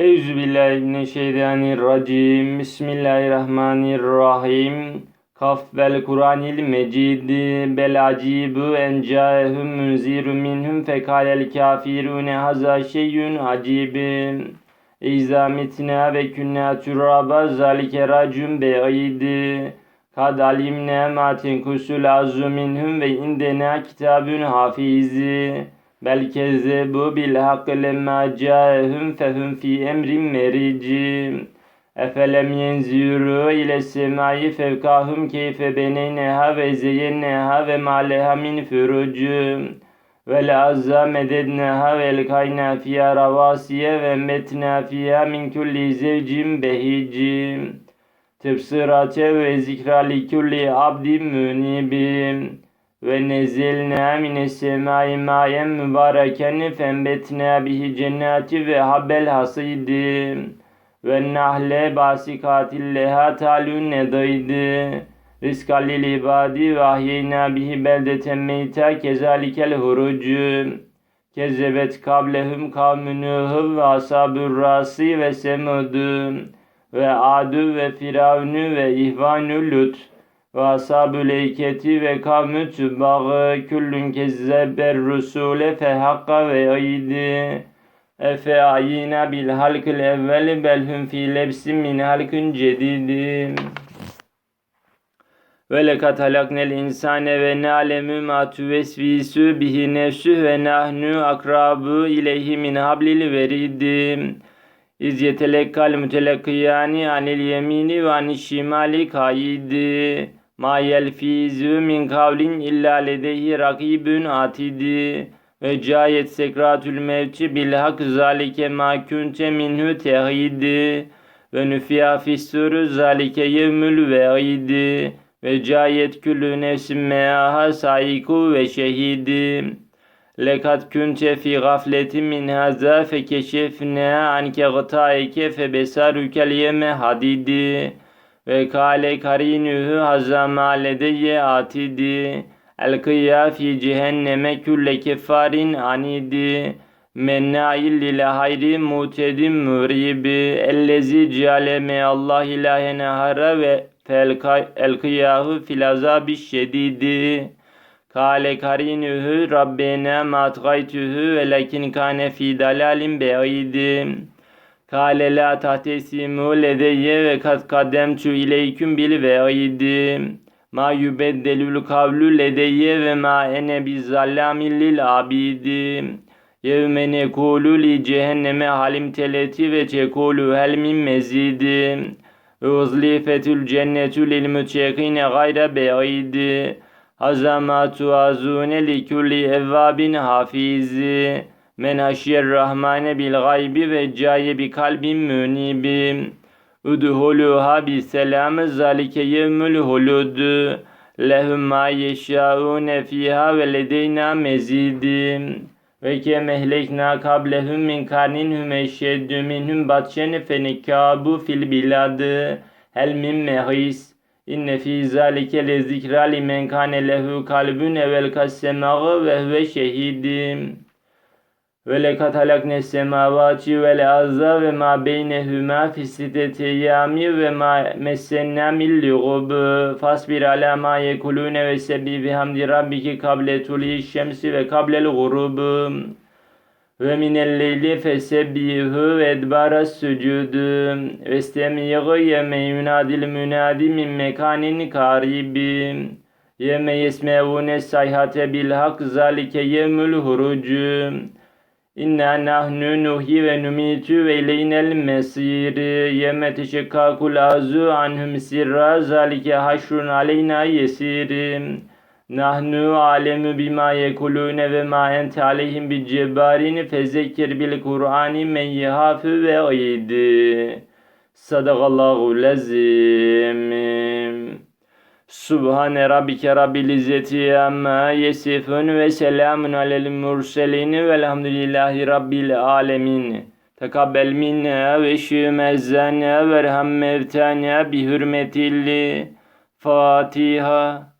Euzubillahimineşşeytanirracim. Bismillahirrahmanirrahim. Kaf vel Kur'anil mecid bel acibu en caehum munzirun minhum fekalel kafirune haza şeyyun acib. İza mitna ve künna turaba zalike racun be'id. Kad alimne ma tenkusul azu minhum ve indena kitabun hafiz. Bel kezzebu bil hak lemma caehum fehum fi emrin merici. Efelem yenzuru ile semai fevkahum keyfe beneyneha ve zeyenneha ve maleha min furucu. Ve la azza mededneha ve elkayna fiyha ravasiye ve metna fiyha min kulli zevcin behicim. Tefsirate ve zikra li kulli abdin münibim. Ve nezelna mine semai mayen mübareken fembetna bihi cennati ve habel hasidi. Ve nahle basikatil leha talun nedaydı. Rizkallil ibadi ve ahyeyna bihi beldeten meyta kezalikel hurucu. Kezzebet kablehum kavmü Nuh'u ve ashabur rasi ve semudu ve adu ve firavnu ve ihvanu lut ve ashabul eyketi ve kavmü tübağı küllün kezzeber rusule fehakka ve aydi. Efe ayina bil halkil evveli belhum fi lebsin min halkın cedidi. Ve lekat halaknel insane ve na'lemu ma tuvesvisu bihi nefsü ve nahnu akrabu ileyhi min hablil veridi. İz yetelekkal mütelekkiyani anil yemini ve anil şimali kayidi ma yelfizu min kavlin illa ledeyhi rakibun atidi. Ve cayet sekratül mevti bil hak zalike ma kunte minhu tehidi. Ve nüfiya fissuru zalike yevmül ve'idi. Ve cayet küllü nefsin meaha sayiku ve şehidi. Lekat kunte fi gafletin min haza fekeşefne anke gıtaike febesarukel yeme hadidi ve kale karinuhu hazza maledeye atidi elkıya fi cehenneme külle kefarin anidi mennail lil hayri mutedim muribi ellezi cealeme Allah ilahene hara ve felkıyahu fil azabi şedidi Kale karinuhu Rabbena matgaytuhu ve lakin kane fi dalalin be'idi. Kale la tahtesimu ledeyye ve kad kaddemtu ileyküm bil ve'idi. Ma yubeddelül kavlu ledeyye ve ma ene bizzallamin lil abidi. Yevme nekulu li cehenneme halim teleti ve tekulu hel min mezidi. Ve uzlifetül cennetu lil müttekine gayre be'idi. Hazama tuazune li kulli evvabin hafizi. Men haşyer rahmane bil gaybi ve caye bi kalbin münibi. Udhuluha bi selam zalike yevmül hulud. Lehum ma yeşaune fiha ve ledeyna mezidi. Ve ke mehlekna kablehum min karnin hum eşeddü minhum batşen fenekabu fil biladı. Hel min mehis. İnne fi zalike le zikra limen kane lehu kalbun evel kassemağı ve huve şehidim. Ve lekat halakne semavati vel azza ve ma beynehuma fi yami ve ma messenna min lugub. Fasbir ala ma yekulune ve sebbi bihamdi rabbiki kable tuli şemsi ve kablel gurub. Ve minel leyli fesebbihu ve edbara sucudu ve istemiği yeme münadi min mekanin karibi yeme yesmevune sayhate bil hak zalike yemül hurucu İnna nahnu nuhi ve numitu ve ileynel mesir yeme teşekkakul azu anhum sirra zalike haşrun aleyna yesirim Nahnu alemu bima yekulune ve ma ente aleyhim bi cebbarini fezekkir bil Kur'ani men yehafu ve aydi. Sadakallahu lezim. Subhane rabbike rabbil izzeti amma yesifun ve selamun alel murselin velhamdülillahi rabbil alemin. Tekabbel minna ve şümezzana ve erham mevtana bi hürmetilli Fatiha.